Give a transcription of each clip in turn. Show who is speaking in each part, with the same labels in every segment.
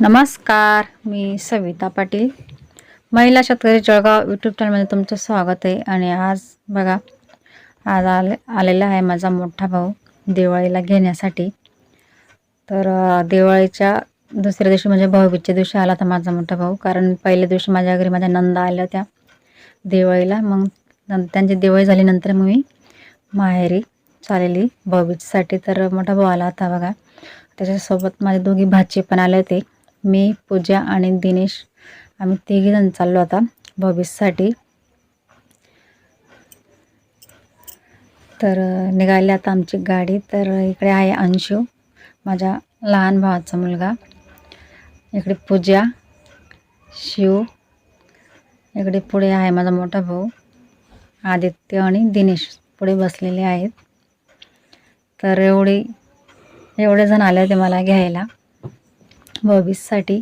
Speaker 1: नमस्कार मी सविता पाटील. महिला शेतकरी जळगाव यूट्यूब चॅनलमध्ये तुमचं स्वागत आहे. आणि आज बघा आज आले आलेला आहे माझा मोठा भाऊ दिवाळीला घेण्यासाठी. तर दिवाळीच्या दुसऱ्या दिवशी म्हणजे भाऊबीजच्या दिवशी आला होता माझा मोठा भाऊ. कारण पहिल्या दिवशी माझ्या घरी माझ्या नंदा आल्या होत्या दिवाळीला. मग त्यांची दिवाळी झाल्यानंतर मग मी माहेरी चालेली भाऊबीजसाठी. तर मोठा भाऊ आला होता बघा. त्याच्यासोबत माझे दोघी भाचे पण आले होते. मी पूजा आणि दिनेश आम्ही तिघीजण चाललो आता भविष्यासाठी. तर निघाली आता आमची गाडी. तर इकडे आहे अंशू माझ्या लहान भावाचा मुलगा. इकडे पूजा शिव. इकडे पुढे आहे माझा मोठा भाऊ आदित्य आणि दिनेश. पुढे बसलेले आहेत. तर एवढे एवढे जण आले होते मला घ्यायला. भाऊबीजसाठी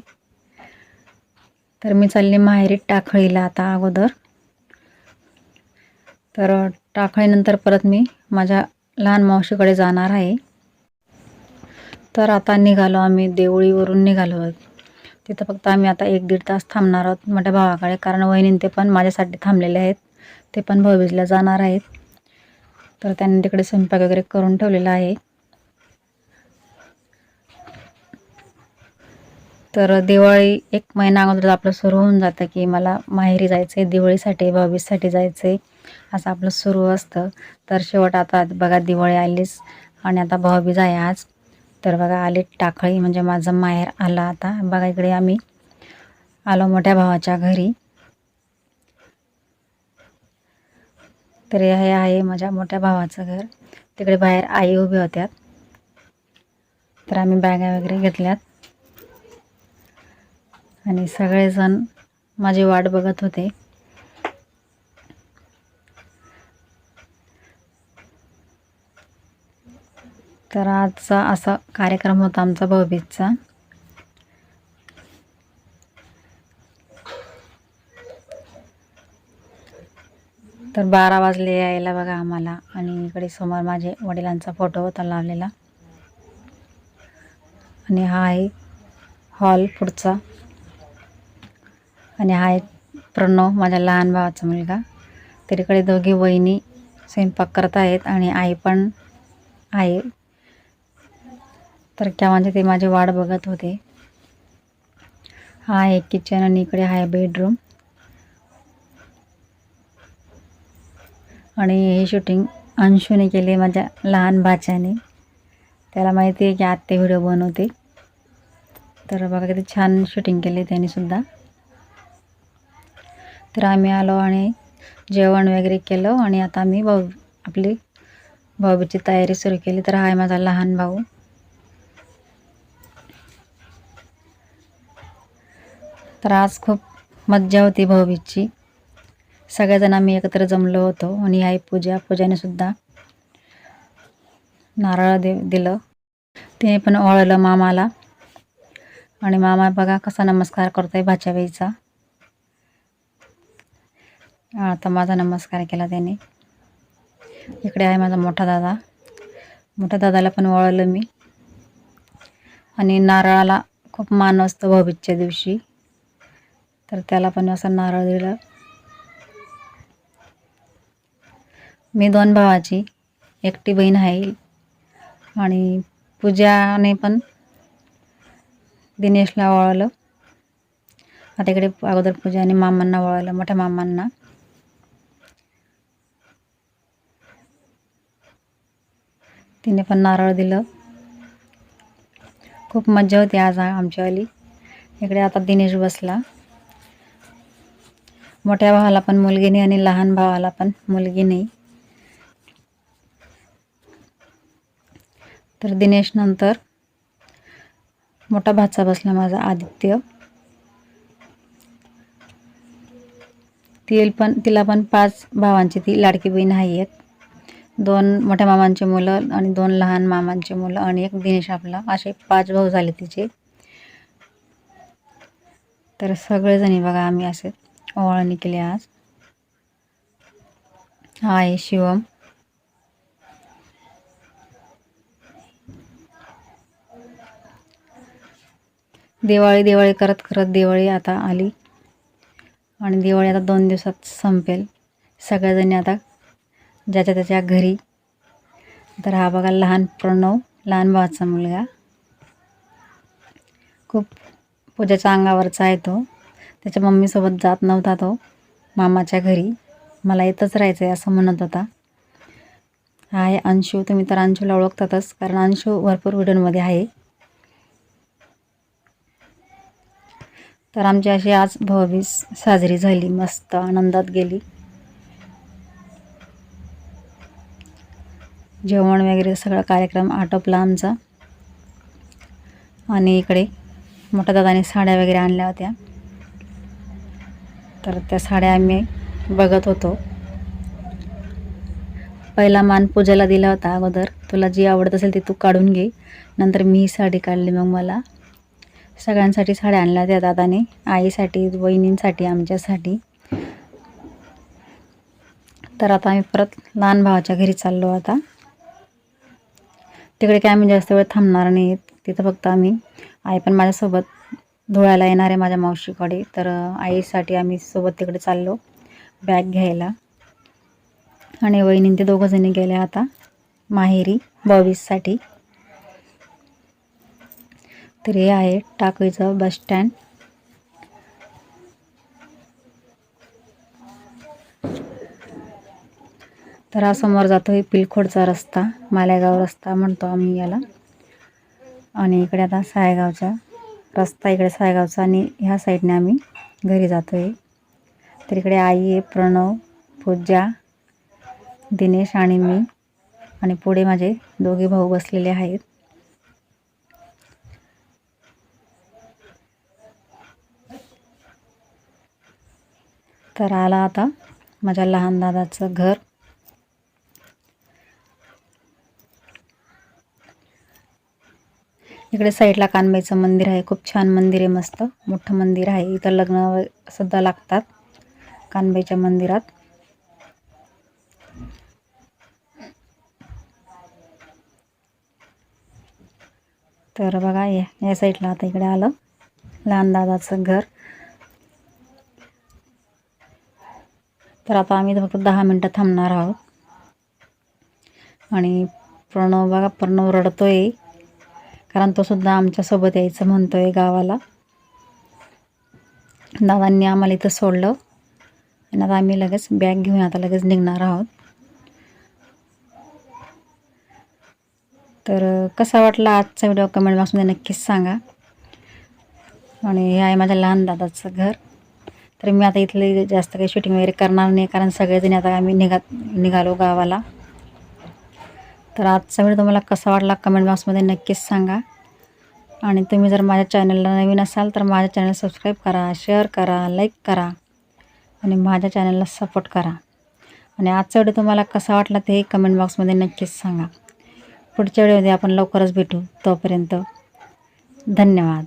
Speaker 1: तर मी चालली माहेरी टाकळीला आता अगोदर. तर टाकळीनंतर परत मी माझ्या लहान मावशीकडे जाणार आहे. तर आता निघालो आम्ही देवळीवरून निघालो. आहोत तिथं फक्त आम्ही आता एक दीड तास थांबणार आहोत. मोठ्या भावाकडे कारण वहिनी ते पण माझ्यासाठी थांबलेले आहेत. ते पण भविजला जाणार आहेत. तर त्यांनी तिकडे स्वयंपाक वगैरे करून ठेवलेला आहे. तर दिवाळी एक महिना अगोदर आपलं सुरू होऊन जातं की मला माहेरी जायचं आहे दिवाळीसाठी भाऊबीजसाठी जायचं आहे असं आपलं सुरू असतं. तर शेवट आता बघा दिवाळी आलीच आणि आता भाऊबीज आहे आज. तर बघा आली टाकळी म्हणजे माझं माहेर आलं आता. बघा इकडे आम्ही आलो मोठ्या भावाच्या घरी. तर हे आहे माझ्या मोठ्या भावाचं घर. तिकडे बाहेर आई उभे होत्यात तर आम्ही बॅगा वगैरे घेतल्यात. आणि सगळेजण माझी वाट बघत होते. तर आजचा असा कार्यक्रम होता आमचा भाऊबीजचा. तर बारा वाजले यायला बघा आम्हाला आणि इकडे समोर माझे वडिलांचा फोटो होता लावलेला. आणि हा आहे हॉल पुढचा. आणि हा एक प्रणव माझ्या लहान भावाचा मुलगा. तरीकडे दोघी वहिनी स्वयंपाक करत आहेत आणि आई पण आहे. तर त्या म्हणजे ते माझी वाट बघत होते. हा आहे किचन आणि इकडे आहे बेडरूम आणि हे शूटिंग अंशूने केले माझ्या लहान भाच्याने. त्याला माहिती आहे की आत्ते व्हिडिओ बनवते. तर बघा किती छान शूटिंग केले त्यांनीसुद्धा तर आम्ही आलो आणि जेवण वगैरे केलं आणि आता आम्ही भाऊ आपली भाऊबीची तयारी सुरू केली. तर हा आहे माझा लहान भाऊ. तर आज खूप मज्जा होती भाऊबीजची. सगळेजण आम्ही एकत्र जमलो होतो आणि आई पूजा पूजाने सुद्धा नारळ दे दिलं. तिने पण ओळलं मामाला. आणि मामा बघा कसा नमस्कार करतोय भाच्याबाईचा. आता माझा नमस्कार केला त्याने. इकडे आहे माझा मोठा दादा. मोठ्या दादाला पण वळलं मी. आणि नारळाला खूप मान असतो भाऊबीजच्या दिवशी. तर त्याला पण असं नारळ दिलं. मी दोन भावाची. एकटी बहीण आहे. आणि पूजाने पण दिनेशला वळलं. आता इकडे अगोदर पूजाने मामांना वळलं मोठ्या मामांना. तिने पण नारळ दिलं. खूप मज्जा होती आज आमच्यावाली. इकडे आता दिनेश बसला. मोठ्या भावाला पण मुलगी नाही आणि लहान भावाला पण मुलगी नाही. तर दिनेश नंतर मोठा भाचा बसला माझा आदित्य. ती पण तिला पण पाच भावांची ती लाडकी बहीण आहे एक. दोन मोठ्या मामांची मुलं आणि दोन लहान मामांचे मुलं आणि एक दिनेश आपला. असे पाच भाऊ झाले तिचे. तर सगळेजणी बघा आम्ही असे ओवाळणी केली आज. हा आहे शिवम. दिवाळी दिवाळी करत करत दिवाळी आता आली. आणि दिवाळी आता दोन दिवसात संपेल. सगळ्याजणी आता ज्याच्या त्याच्या घरी. तर हा बघा लहान प्रणव लहान भावाचा मुलगा. खूप पूजाच्या अंगावरचा आहे तो. त्याच्या मम्मीसोबत जात नव्हता तो. मामाच्या घरी. मला येतच राहायचं आहे असं म्हणत होता. हा आहे अंशू. तुम्ही तर अंशूला ओळखतातच कारण अंशू भरपूर व्हिडिओमध्ये आहे. तर आमची अशी आज भाऊबीज साजरी झाली. मस्त आनंदात गेली. जेवण वगैरे सगळा कार्यक्रम आटोपला आमचा. आणि इकडे मोठ्या दादाने साड्या वगैरे आणल्या होत्या. तर त्या साड्या आम्ही बघत होतो. पहिला मान पूजेला दिला होता अगोदर. तुला जी आवडत असेल ती तू काढून घे. नंतर मी ही साडी काढली मग मला. सगळ्यांसाठी साड्या आणल्या त्या दादाने. आईसाठी वहिनींसाठी आमच्यासाठी. तर आता आम्ही परत लहान भावाच्या घरी चाललो आता. तिकडे काय आम्ही जास्त वेळ थांबणार नाही. तिथं फक्त आम्ही आई पण माझ्यासोबत धुळ्याला येणार आहे माझ्या मावशीकडे. तर आईसाठी आम्ही सोबत तिकडे चाललो बॅग घ्यायला. आणि वहिनी ते दोघंजणी गेले आता माहेरी बावीससाठी. तर हे आहे टाकळीचं बस स्टँड तर हा समोर जातो आहे पिलखोडचा रस्ता मालेगाव रस्ता म्हणतो आम्ही याला. आणि इकडे आता सायगावचा रस्ता इकडे सायगावचा आणि ह्या साईडने आम्ही घरी जातो आहे तर इकडे आई आहे प्रणव पूजा दिनेश आणि मी. आणि पुढे माझे दोघे भाऊ बसलेले आहेत. तर आला आता माझ्या लहान दादाचं घर. इकडे साईडला कानबाईचं मंदिर आहे. खूप छान मंदिर आहे मस्त. मोठं मंदिर आहे. इथं लग्न सुद्धा लागतात कानबाईच्या मंदिरात. तर बघा या या साईडला आता इकडे आलं. लहान दादाचं घर. तर आता आम्ही फक्त दहा मिनटं थांबणार आहोत. आणि प्रणव बघा प्रणव रडतोय. कारण तो सुद्धा आमच्यासोबत यायचं म्हणतो आहे गावाला. दादांनी आम्हाला इथं सोडलं. आणि आता आम्ही लगेच बॅग घेऊन आता लगेच निघणार आहोत. तर कसा वाटला आजचा व्हिडिओ कमेंट बॉक्समध्ये नक्कीच सांगा. आणि हे आहे माझ्या लहान दादाचं घर. तर मी आता इथले जास्त काही शूटिंग वगैरे करणार नाही कारण सगळेजण आता आम्ही निघा निघालो गावाला. तर आजचा व्हिडिओ तुम्हाला कसा वाटला कमेंट बॉक्समध्ये नक्कीच सांगा. आणि तुम्ही जर माझ्या चॅनलला नवीन असाल तर माझ्या चॅनल सबस्क्राईब करा शेअर करा लाईक करा आणि माझ्या चॅनलला सपोर्ट करा. आणि आजचा व्हिडिओ तुम्हाला कसा वाटला ते कमेंट बॉक्समध्ये नक्कीच सांगा. पुढच्या व्हिडिओमध्ये आपण लवकरच भेटू. तोपर्यंत धन्यवाद.